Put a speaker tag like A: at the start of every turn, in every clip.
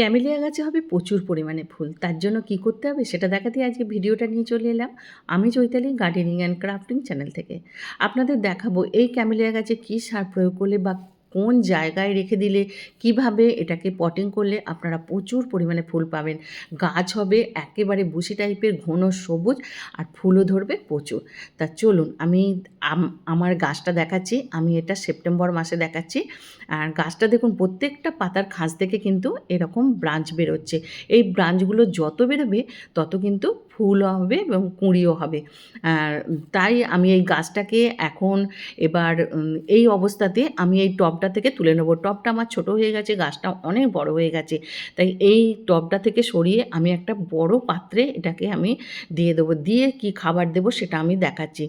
A: Camellia গাছে হবে প্রচুর পরিমাণে ফুল। তার জন্য কি করতে হবে সেটা দেখাতে আজকে ভিডিওটা নিয়ে চলে এলাম। আমি Chaitali gardening and crafting channel থেকে। আপনাদের দেখাবো এই ক্যামেলিয়া গাছে কী সার প্রয়োগ করলে বা কোন জায়গায় রেখে দিলে, কীভাবে এটাকে পটিং করলে আপনারা প্রচুর পরিমাণে ফুল পাবেন। গাছ হবে একেবারে বুসি টাইপের, ঘন, সবুজ আর ফুলও ধরবে প্রচুর। তা চলুন আমি, আমার গাছটা দেখাচ্ছি, আমি এটা সেপ্টেম্বর মাসে দেখাচ্ছি। আর গাছটা দেখুন, প্রত্যেকটা পাতার খাঁজ থেকে কিন্তু এরকম ব্রাঞ্চ বেরোচ্ছে। এই ব্রাঞ্চগুলো যত বেরোবে, তত কিন্তু ফুলও হবে এবং কুঁড়িও হবে। আর তাই আমি এই গাছটাকে এখন এবার এই অবস্থাতে আমি এই টবটা থেকে তুলে নেব। টবটা আমার ছোট হয়ে গেছে, গাছটা অনেক বড় হয়ে গেছে। তাই এই টবটা থেকে সরিয়ে আমি একটা বড় পাত্রে এটাকে আমি দিয়ে দেবো। দিয়ে কি খাবার দেবো সেটা আমি দেখাচ্ছি।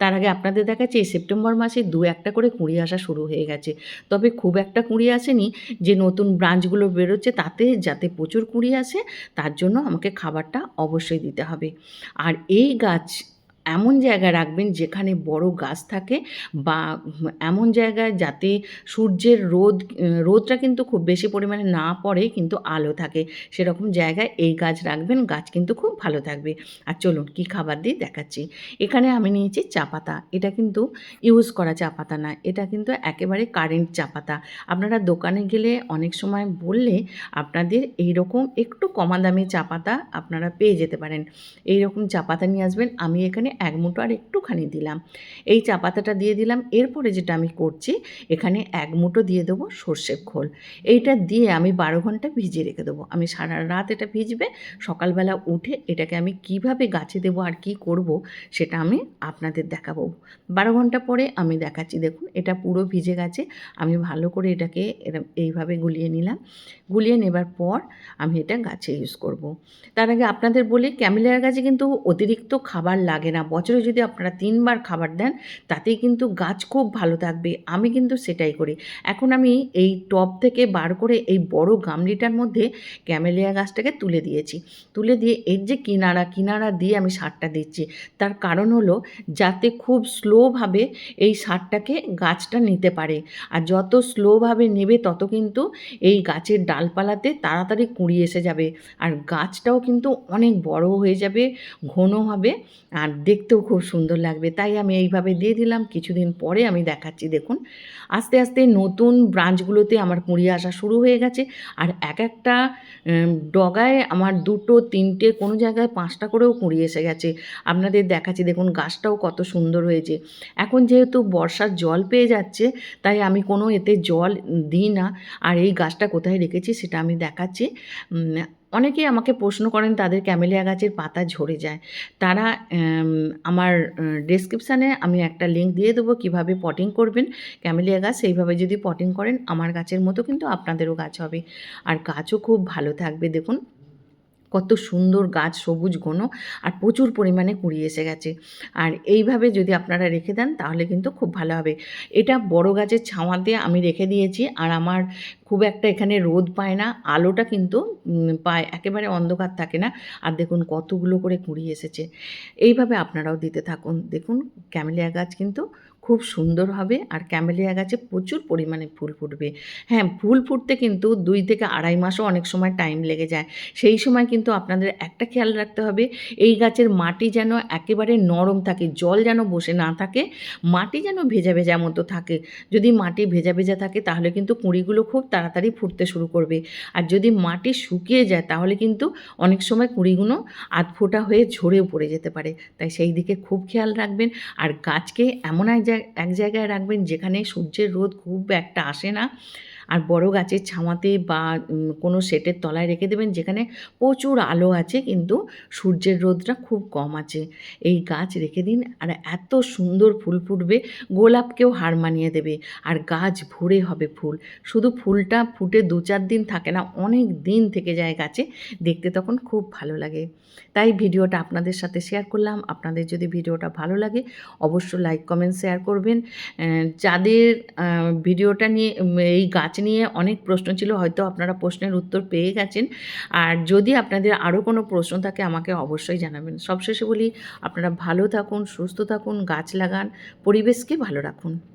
A: তার আগে আপনাদের দেখাচ্ছি, এই সেপ্টেম্বর মাসে দু একটা করে কুঁড়ি আসা শুরু হয়ে গেছে। তবে খুব একটা কুঁড়ি আসেনি, যে নতুন ব্রাঞ্চগুলো বেরোচ্ছে তাতে যাতে প্রচুর কুঁড়ি আসে, তার জন্য আমাকে খাবারটা অবশ্যই দিতে হবে। আর এই গাছ এমন জায়গায় রাখবেন যেখানে বড় গাছ থাকে বা এমন জায়গায় যাতে সূর্যের রোদ, রোদটা কিন্তু খুব বেশি পরিমাণে না পড়ে কিন্তু আলো থাকে। সেরকম জায়গায় এই গাছ রাখবেন, গাছ কিন্তু খুব ভালো থাকবে। আর চলুন কি খাবার দিয়ে দেখাচ্ছি। এখানে আমি নিয়েছি চা পাতা। এটা কিন্তু ইউজ করা চা পাতা না, এটা কিন্তু একেবারে কারেন্ট চা পাতা। আপনারা দোকানে গেলে অনেক সময় বললে আপনাদের এই রকম একটু কমা দামি চা পাতা আপনারা পেয়ে যেতে পারেন। এই রকম চা পাতা নিয়ে আসবেন। আমি এখানে এক মুঠো আর একটুখানি দিলাম। এই চা পাতাটা দিয়ে দিলাম। এরপরে যেটা আমি করছি, এখানে এক মুঠো দিয়ে দেবো সর্ষের খোল। এইটা দিয়ে আমি বারো ঘণ্টা ভিজিয়ে রেখে দেবো। আমি সারা রাত এটা ভিজবে। সকালবেলা উঠে এটাকে আমি কীভাবে গাছে দেবো আর কি করব, সেটা আমি আপনাদের দেখাবো। বারো ঘণ্টা পরে আমি দেখাচ্ছি। দেখুন, এটা পুরো ভিজে গেছে। আমি ভালো করে এটাকে এইভাবে গুলিয়ে নিলাম। গুলিয়ে নেবার পর আমি এটা গাছে ইউজ করব। তার আগে আপনাদের বলি ক্যামেলিয়ার গাছে কিন্তু অতিরিক্ত খাবার লাগে না। বছরে যদি আপনারা তিনবার খাবার দেন, তাতেই কিন্তু গাছ খুব ভালো থাকবে। আমি কিন্তু সেটাই করি। এখন আমি এই টব থেকে বার করে এই বড় গামলিটার মধ্যে ক্যামেলিয়া গাছটাকে তুলে দিয়েছি। তুলে দিয়ে এর যে কিনারা কিনারা দিয়ে আমি সারটা দিচ্ছি। তার কারণ হলো যাতে খুব স্লোভাবে এই সারটাকে গাছটা নিতে পারে। আর যত স্লোভাবে নেবে, তত কিন্তু এই গাছের ডালপালাতে তাড়াতাড়ি কুঁড়ি এসে যাবে। আর গাছটাও কিন্তু অনেক বড় হয়ে যাবে, ঘন হবে। আর দেখতেও খুব সুন্দর লাগবে। তাই আমি এইভাবে দিয়ে দিলাম। কিছুদিন পরে আমি দেখাচ্ছি, দেখুন। আস্তে আস্তে নতুন ব্রাঞ্চগুলোতে আমার কুঁড়ি আসা শুরু হয়ে গেছে। আর এক একটা ডগায় আমার দুটো, তিনটে, কোনো জায়গায় পাঁচটা করেও কুঁড়ি এসে গেছে। আপনাদের দেখাচ্ছি, দেখুন গাছটাও কত সুন্দর হয়েছে। এখন যেহেতু বর্ষার জল পেয়ে যাচ্ছে, তাই আমি কোনো এতে জল দিই না। আর এই গাছটা কোথায় রেখেছি সেটা আমি দেখাচ্ছি। অনেকেই আমাকে প্রশ্ন করেন, তাদের ক্যামেলিয়া গাছের পাতা ঝরে যায়। তারা আমার ডেসক্রিপশানে আমি একটা লিঙ্ক দিয়ে দেবো কীভাবে পটিং করবেন। ক্যামেলিয়া গাছ সেইভাবে যদি পটিং করেন, আমার গাছের মতো কিন্তু আপনাদেরও গাছ হবে। আর গাছও খুব ভালো থাকবে, দেখুন। কত সুন্দর গাছ, সবুজ ঘন, আর প্রচুর পরিমাণে কুড়ি এসে গেছে। আর এইভাবে যদি আপনারা রেখে দেন, তাহলে কিন্তু খুব ভালো হবে। এটা বড় গাছের ছাওয়াতে আমি রেখে দিয়েছি, আর আমার খুব একটা এখানে রোদ পায় না, আলোটা কিন্তু পায়, একেবারে অন্ধকার থাকে না। আর দেখুন কতগুলো করে কুড়ি এসেছে। এইভাবে আপনারাও দিতে থাকুন। দেখুন ক্যামেলিয়া গাছ কিন্তু খুব সুন্দর হবে আর ক্যামেলিয়া গাছে প্রচুর পরিমাণে ফুল ফুটবে। হ্যাঁ ফুল ফুটতে কিন্তু দুই থেকে আড়াই মাসও অনেক সময় টাইম লেগে যায়। সেই সময় কিন্তু আপনাদের একটা খেয়াল রাখতে হবে, এই গাছের মাটি যেন একেবারে নরম থাকে, জল যেন বসে না থাকে, মাটি যেন ভেজা ভেজা মতো থাকে। যদি মাটি ভেজা ভেজা থাকে তাহলে কিন্তু কুঁড়িগুলো খুব তাড়াতাড়ি ফুটতে শুরু করবে। আর যদি মাটি শুকিয়ে যায়, তাহলে কিন্তু অনেক সময় কুঁড়িগুলো আধ ফোটা হয়ে ঝরেও পড়ে যেতে পারে। তাই সেই দিকে খুব খেয়াল রাখবেন। আর গাছকে এমন এক এক জায়গায় রাখবেন যেখানে সূর্যের রোদ খুব একটা আসে না। আর বড় গাছের ছাওয়াতে বা কোনো সেটের তলায় রেখে দেবেন যেখানে প্রচুর আলো আছে কিন্তু সূর্যের রোদটা খুব কম আছে। এই গাছ রেখে দিন আর এত সুন্দর ফুল ফুটবে, গোলাপকেও হার মানিয়ে দেবে আর গাছ ভরে হবে ফুল। শুধু ফুলটা ফুটে দু চার দিন থাকে না, অনেক দিন থেকে যায় গাছে, দেখতে তখন খুব ভালো লাগে। তাই ভিডিওটা আপনাদের সাথে শেয়ার করলাম। আপনাদের যদি ভিডিওটা ভালো লাগে, অবশ্যই লাইক, কমেন্ট, শেয়ার করবেন। যাদের ভিডিওটা নিয়ে এই গাছ নিয়ে অনেক প্রশ্ন ছিল, হয়তো আপনারা প্রশ্নের উত্তর পেয়ে গেছেন। আর যদি আপনাদের আরও কোনো প্রশ্ন থাকে, আমাকে অবশ্যই জানাবেন। সবশেষে বলি, আপনারা ভালো থাকুন, সুস্থ থাকুন, গাছ লাগান, পরিবেশকে ভালো রাখুন।